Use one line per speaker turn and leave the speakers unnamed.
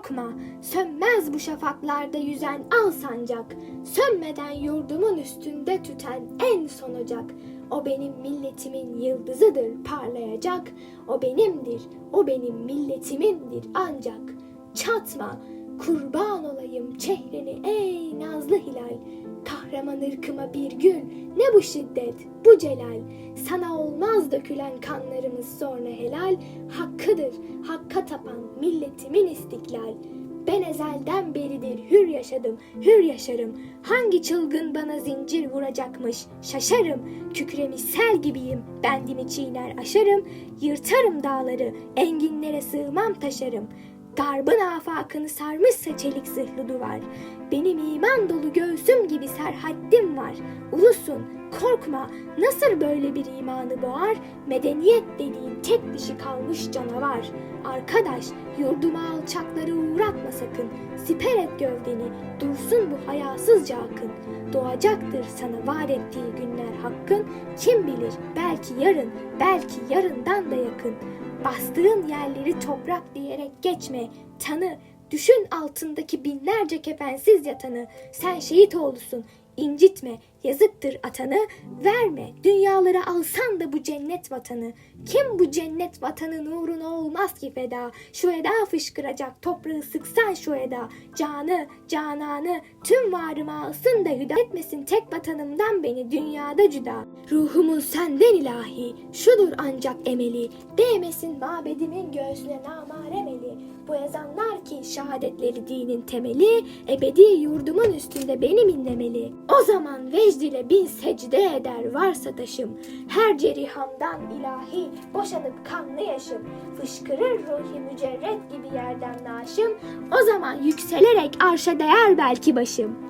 korkma, sönmez bu şafaklarda yüzen al sancak. Sönmeden yurdumun üstünde tüten en son ocak. O benim milletimin yıldızıdır parlayacak. O benimdir, o benim milletimindir ancak. Çatma, kurban olayım çehreni ey nazlı hilal. Kahraman ırkıma bir gün ne bu şiddet, bu celal. Sana olmaz dökülen kanlarımız sonra helal. Hakkıdır, hakka tapan milletimin istiklal. Ben ezelden beridir hür yaşadım, hür yaşarım. Hangi çılgın bana zincir vuracakmış, şaşarım. Kükremiş sel gibiyim, bendimi çiğner aşarım. Yırtarım dağları, enginlere sığmam taşarım. Garbın afakını sarmışsa çelik zırhlı duvar. Benim iman dolu göğsüm gibi serhaddim var. Ulusun, korkma, nasıl böyle bir imanı boğar? Medeniyet dediğin tek dişi kalmış canavar. Arkadaş, yurduma alçakları uğratma sakın. Siper et gövdeni, dursun bu hayasızca akın. Doğacaktır sana vaat ettiği günler hakkın. Kim bilir, belki yarın, belki yarından da yakın. Bastığın yerleri toprak diyerek geçme. Tanı, düşün altındaki binlerce kefensiz yatanı. Sen şehit oğlusun, incitme, yazıktır atanı. Verme, dünyaları alsan da bu cennet vatanı. Kim bu cennet vatanın uğruna olmaz ki feda. Şu eda fışkıracak, toprağı sıksan şu eda. Canı, cananı, tüm varımı alsın da hüda etmesin tek vatanımdan beni dünyada cüda. Ruhumun senden ilahi, şudur ancak emeli. Değmesin mabedimin göğsüne namaremeli. Bu ezanlar ki şehadetleri dinin temeli, ebedi yurdumun üstünde benim inlemeli. O zaman vecd ile bin secde eder varsa taşım. Her cerihamdan ilahi boşanıp kanlı yaşım. Fışkırır ruhi mücerret gibi yerden naşım. O zaman yükselerek arşa değer belki başım.